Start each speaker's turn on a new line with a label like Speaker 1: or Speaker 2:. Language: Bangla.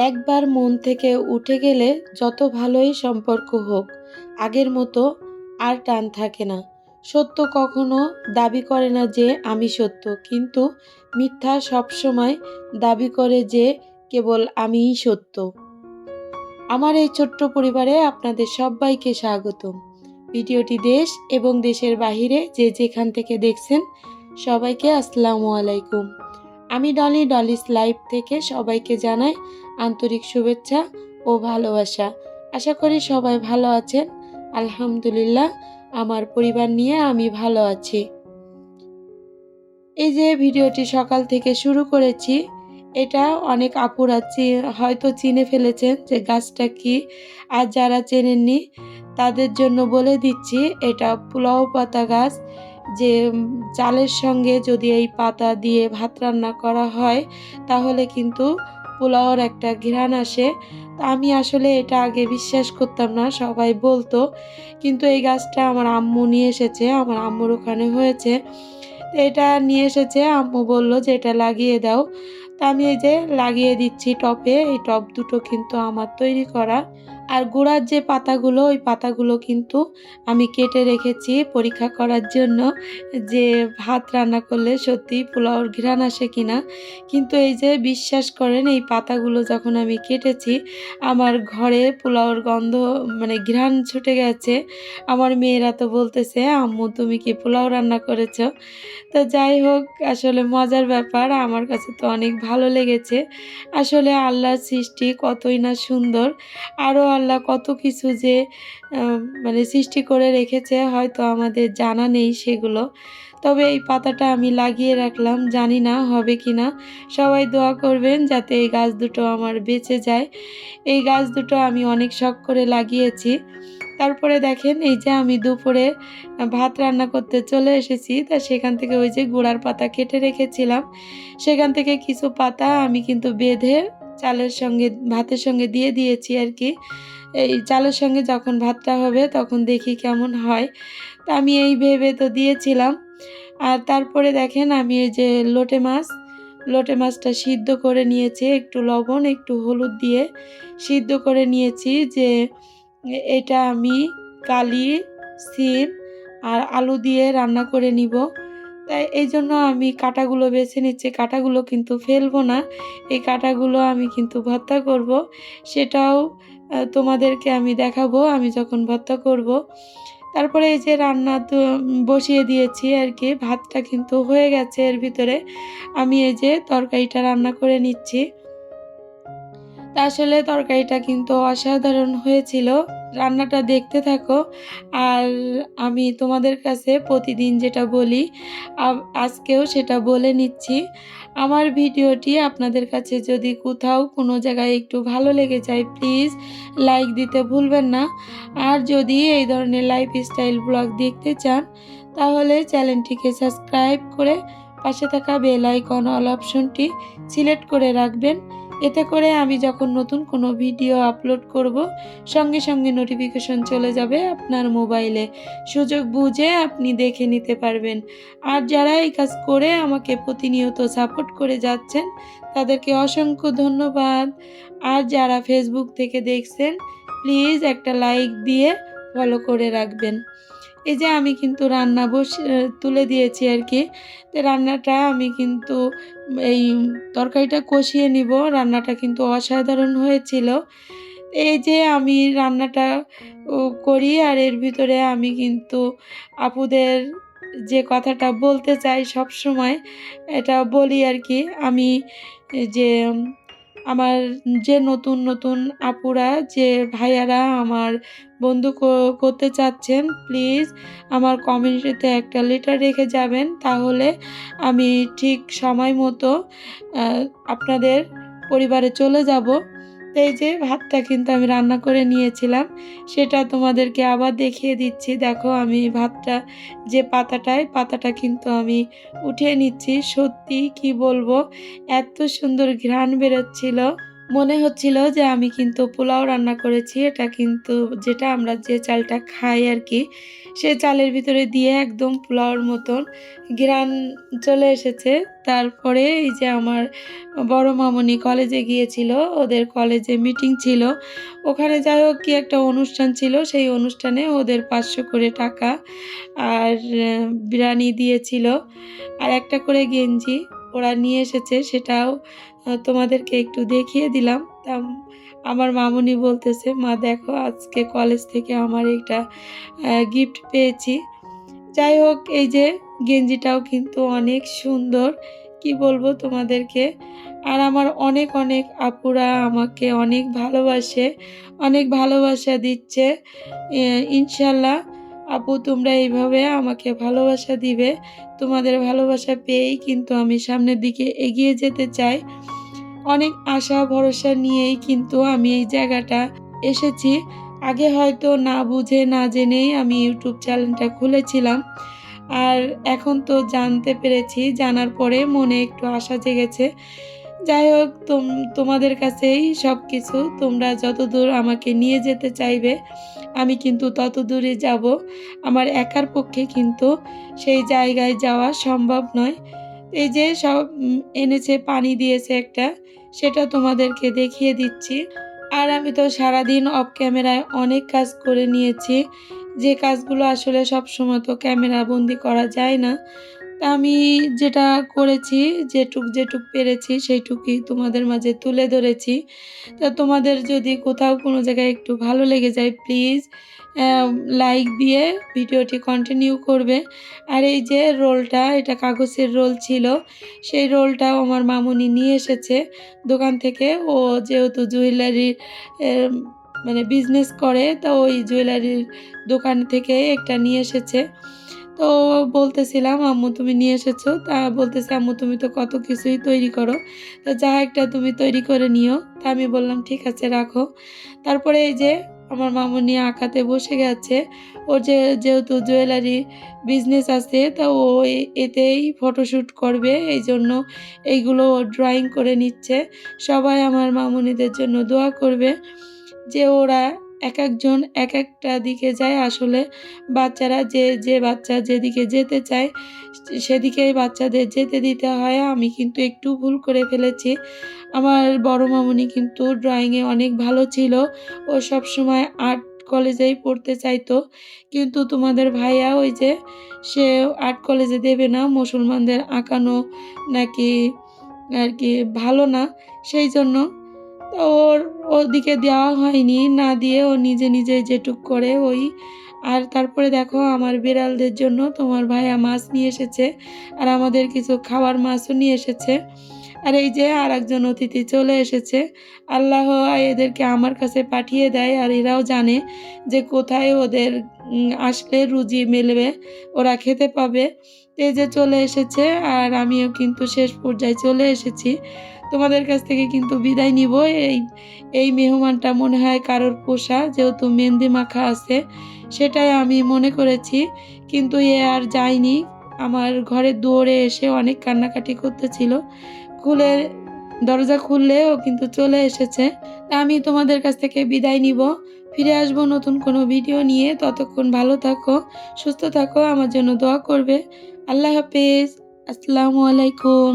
Speaker 1: একবার মন থেকে উঠে গেলে যত ভালোই সম্পর্ক হোক, আগের মতো আর টান থাকে না। সত্য কখনো দাবি করে না যে আমি সত্য, কিন্তু মিথ্যা সবসময় দাবি করে যে কেবল আমিই সত্য। আমার এই ছোট্ট পরিবারে আপনাদের সবাইকে স্বাগতম। ভিডিওটি দেশ এবং দেশের বাহিরে যে যেখান থেকে দেখছেন, সবাইকে আসসালামু আলাইকুম। আমি ডলি ডলিস লাইভ থেকে সবাইকে জানাই আন্তরিক শুভেচ্ছা ও ভালোবাসা। আশা করি সবাই ভালো আছেন। আলহামদুলিল্লাহ, আমার পরিবার নিয়ে আমি ভালো আছি। এই যে ভিডিওটি সকাল থেকে শুরু করেছি, এটা অনেক আপুরা হয়তো চিনে ফেলেছেন যে গাছটা কি, আর যারা চেনেননি, তাদের জন্য বলে দিচ্ছি, এটা পোলাও পাতা গাছ। যে চালের সঙ্গে যদি এই পাতা দিয়ে ভাত রান্না করা হয়, তাহলে কিন্তু পোলাওর একটা ঘ্রাণ আসে। তা আমি আসলে এটা আগে বিশ্বাস করতাম না, সবাই বলতো। কিন্তু এই গাছটা আমার আম্মু নিয়ে এসেছে, আমার আম্মুর ওখানে হয়েছে। এটা নিয়ে এসেছে, আম্মু বলল যে, এটা লাগিয়ে দাও। তা আমি এই যে, লাগিয়ে দিচ্ছি টপে, এই টপ দুটো কিন্তু আমার তৈরি করা। আর গোড়ার যে পাতাগুলো, ওই পাতাগুলো কিন্তু আমি কেটে রেখেছি পরীক্ষা করার জন্য যে ভাত রান্না করলে সত্যি পোলাওর ঘ্রাণ আসে কিনা। কিন্তু এই যে বিশ্বাস করেন, এই পাতাগুলো যখন আমি কেটেছি, আমার ঘরে পোলাওর গন্ধ মানে ঘ্রাণ ছুটে গেছে। আমার মেয়েরা তো বলতেছে, আম্মু, তুমি কি পোলাও রান্না করেছ? তো যাই হোক, আসলে মজার ব্যাপার, আমার কাছে তো অনেক ভালো লেগেছে। আসলে আল্লাহর সৃষ্টি কতই না সুন্দর। আরও আল্লাহ কত কিছু যে মানে সৃষ্টি করে রেখেছে, হয়তো আমাদের জানা নেই সেগুলো। তবে এই পাতাটা আমি লাগিয়ে রাখলাম, জানি না হবে কি না সবাই দোয়া করবেন যাতে এই গাছ দুটো আমার বেঁচে যায়। এই গাছ দুটো আমি অনেক শখ করে লাগিয়েছি। তারপরে দেখেন, এই যে আমি দুপুরে ভাত রান্না করতে চলে এসেছি। তা সেখান থেকে ওই যে গুড়ার পাতা কেটে রেখেছিলাম। সেখান থেকে কিছু পাতা আমি কিন্তু বেঁধে চালের সঙ্গে, ভাতের সঙ্গে দিয়ে দিয়েছি আর কি। এই চালের সঙ্গে যখন ভাতটা হবে তখন দেখি কেমন হয়। তা আমি এই ভেবে তো দিয়েছিলাম। আর তারপরে দেখেন আমি এই যে লোটে মাছ, লোটে মাছটা সিদ্ধ করে নিয়েছি, একটু লবণ, একটু হলুদ দিয়ে সিদ্ধ করে নিয়েছি যে এটা আমি কালি, সিম আর আলু দিয়ে রান্না করে নিব। তাই এই জন্য আমি কাটাগুলো বেছে নিচ্ছি। কাটাগুলো কিন্তু ফেলব না। এই কাটাগুলো আমি কিন্তু ভর্তা করব। সেটাও তোমাদেরকে আমি দেখাবো, আমি যখন ভর্তা করব। তারপরে এই যে রান্না তো বসিয়ে দিয়েছি আর কি, ভাতটা কিন্তু হয়ে গেছে এর ভিতরে। আমি এই যে তরকারিটা রান্না করে নিচ্ছি। তা আসলে তরকারিটা কিন্তু অসাধারণ হয়েছিল। রান্নাটা দেখতে থাকো। আর আমি তোমাদের কাছে প্রতিদিন যেটা বলি আজকেও সেটা বলে নিচ্ছি। আমার ভিডিওটি আপনাদের কাছে যদি কোথাও কোনো জায়গায় একটু ভালো লেগে যায়, প্লিজ লাইক দিতে ভুলবেন না। আর যদি এই ধরনের লাইফস্টাইল ব্লগ দেখতে চান, তাহলে চ্যানেলটিকে সাবস্ক্রাইব করে পাশে থাকা বেল আইকন অল অপশনটি সিলেক্ট করে রাখবেন। এতে করে আমি যখন নতুন কোনো ভিডিও আপলোড করব, সঙ্গে সঙ্গে নোটিফিকেশন চলে যাবে আপনার মোবাইলে সুযোগ বুঝে আপনি দেখে নিতে পারবেন। আর যারা এই কাজ করে আমাকে প্রতিনিয়ত সাপোর্ট করে যাচ্ছেন, তাদেরকে অসংখ্য ধন্যবাদ। আর যারা ফেসবুক থেকে দেখছেন প্লিজ একটা লাইক দিয়ে ফলো করে রাখবেন। এই যে আমি কিন্তু রান্না বস তুলে দিয়েছি আর কি। তো রান্নাটা আমি কিন্তু এই তরকারিটা কষিয়ে নিব। রান্নাটা কিন্তু অসাধারণ হয়েছিল। এই যে আমি রান্নাটা করি আর এর ভিতরে আমি কিন্তু আপুদের যে কথাটা বলতে চাই সব সময় এটা বলি আর কি। আমি যে আমার যে নতুন নতুন আপুরা, যে ভাইয়ারা আমার বন্ধু করতে চাচ্ছেন প্লিজ আমার কমিউনিটিতে একটা লেটার রেখে যাবেন। তাহলে আমি ঠিক সময় মতো আপনাদের পরিবারে চলে যাব। এই যে ভাতটা কিন্তু আমি রান্না করে নিয়েছিলাম, সেটা তোমাদেরকে আবার দেখিয়ে দিচ্ছি। দেখো আমি ভাতটা, যে পাতাটায়, পাতাটা কিন্তু আমি উঠিয়ে নিচ্ছি। সত্যি কি বলব, এত সুন্দর ঘ্রাণ বেরোচ্ছিল। মনে হচ্ছিল যে আমি কিন্তু পোলাও রান্না করেছি। এটা কিন্তু যেটা আমরা যে চালটা খাই আর কি সেই চালের ভিতরে দিয়ে একদম পোলাওর মতন গ্রান চলে এসেছে। তারপরে এই যে আমার বড় মামনি কলেজে গিয়েছিল, ওদের কলেজে মিটিং ছিল। ওখানে যাই হোক কি একটা অনুষ্ঠান ছিল, সেই অনুষ্ঠানে ওদের পাঁচশো করে টাকা আর বিরিয়ানি দিয়েছিল। আর একটা করে গেঞ্জি। ওরা নিয়ে এসেছে, সেটাও তোমাদেরকে একটু দেখিয়ে দিলাম। তা আমার মামুনি বলতেছে, মা, দেখো, আজকে কলেজ থেকে আমার একটা গিফট পেয়েছি। যাই হোক, এই যে গেঞ্জিটাও কিন্তু অনেক সুন্দর। কি বলব তোমাদেরকে? আর আমার অনেক অনেক আপুরা আমাকে অনেক ভালোবাসে, অনেক ভালোবাসা দিচ্ছে ইনশাল্লাহ। আপু, তোমরা এইভাবে আমাকে ভালোবাসা দিবে। তোমাদের ভালোবাসা পেয়েই কিন্তু আমি সামনের দিকে এগিয়ে যেতে চাই। অনেক আশা, ভরসা নিয়েই কিন্তু আমি এই জায়গাটা এসেছি। আগে হয়তো না বুঝে, না জেনেই আমি ইউটিউব চ্যানেলটা খুলেছিলাম। আর এখন তো জানতে পেরেছি, জানার পরে মনে একটু আশা জেগেছে। যাই হোক, তোম, তোমাদের কাছেই সব কিছু তোমরা যতদূর আমাকে নিয়ে যেতে চাইবে, আমি কিন্তু তত দূরে যাব। আমার একার পক্ষে কিন্তু সেই জায়গায় যাওয়া সম্ভব নয়। এই যে সব এনেছে, পানি দিয়েছে একটা, সেটা তোমাদেরকে দেখিয়ে দিচ্ছি। আর আমি তো সারাদিন অফ ক্যামেরায় অনেক কাজ করে নিয়েছি। যে কাজগুলো আসলে সব সময় তো ক্যামেরা বন্দি করা যায় না। তা আমি যেটা করেছি, যেটুক যেটুক পেরেছি সেইটুকুই তোমাদের মাঝে তুলে ধরেছি। তা তোমাদের যদি কোথাও কোনো জায়গায় একটু ভালো লেগে যায় প্লিজ লাইক দিয়ে ভিডিওটি কন্টিনিউ করবে। আর এই যে রোলটা, এটা কাগজের রোল ছিল, সেই রোলটাও আমার মামুনি নিয়ে এসেছে দোকান থেকে। ও যেহেতু জুয়েলারির মানে বিজনেস করে, তো ওই জুয়েলারির দোকান থেকে একটা নিয়ে এসেছে। তো বলতেছিলাম, আম্মু, তুমি নিয়ে এসেছ? তা বলতেছে, আম্মু, তুমি তো কত কিছুই তৈরি করো। তো যা একটা তুমি তৈরি করে নিও। তা আমি বললাম, ঠিক আছে, রাখো। তারপরে এই যে আমার মামুনি আঁকাতে বসে গেছে। ওর যে যেহেতু জুয়েলারি বিজনেস আছে, তা ও এতেই ফটোশ্যুট করবে। এই জন্য এইগুলো ও ড্রয়িং করে নিচ্ছে। সবাই আমার মামুনিদের জন্য দোয়া করবে যে ওরা এক একজন এক একটা দিকে যায়। আসলে বাচ্চারা যে যে বাচ্চা যেদিকে যেতে চায়, সেদিকেই বাচ্চাদের যেতে দিতে হয়। আমি কিন্তু একটু ভুল করে ফেলেছি। আমার বড় মামুনি কিন্তু ড্রয়িংয়ে অনেক ভালো ছিল। ও সব সময় আর্ট কলেজেই পড়তে চাইতো। কিন্তু তোমাদের ভাইয়া ওই যে, সে আর্ট কলেজে দেবে না। মুসলমানদের আঁকানো নাকি আর কি ভালো না। সেই জন্য তো ওর ওদিকে দেওয়া হয়নি, না দিয়ে ও নিজে নিজে যেটুক করে ওই, আর তারপরে দেখো আমার বিড়ালদের জন্য তোমার ভাইয়া মাছ নিয়ে এসেছে, আর আমাদের কিছু খাওয়ার মাছও নিয়ে এসেছে। আর এই যে আর একজন অতিথি চলে এসেছে, আল্লাহ এদেরকে আমার কাছে পাঠিয়ে দেয় আর এরাও জানে যে কোথায় ওদের আসলে রুজি মেলবে, ওরা খেতে পাবে। এই যে চলে এসেছে আর আমিও কিন্তু শেষ পর্যায়ে চলে এসেছি। তোমাদের কাছ থেকে কিন্তু বিদায় নিব। এই এই মেহমানটা মনে হয় কারোর পোষা, যেহেতু মেহেন্দি মাখা আছে, সেটাই আমি মনে করেছি। কিন্তু এ আর যায়নি। আমার ঘরের দুয়ারে এসে অনেক কান্নাকাটি করতেছিল। খুলে দরজা খুললেও কিন্তু চলে এসেছে। আমি তোমাদের কাছ থেকে বিদায় নিব। ফিরে আসব নতুন কোনো ভিডিও নিয়ে। ততক্ষণ ভালো থাকো, সুস্থ থাকো, আমার জন্য দোয়া করবে। আল্লাহ হাফেজ। আসসালামু আলাইকুম।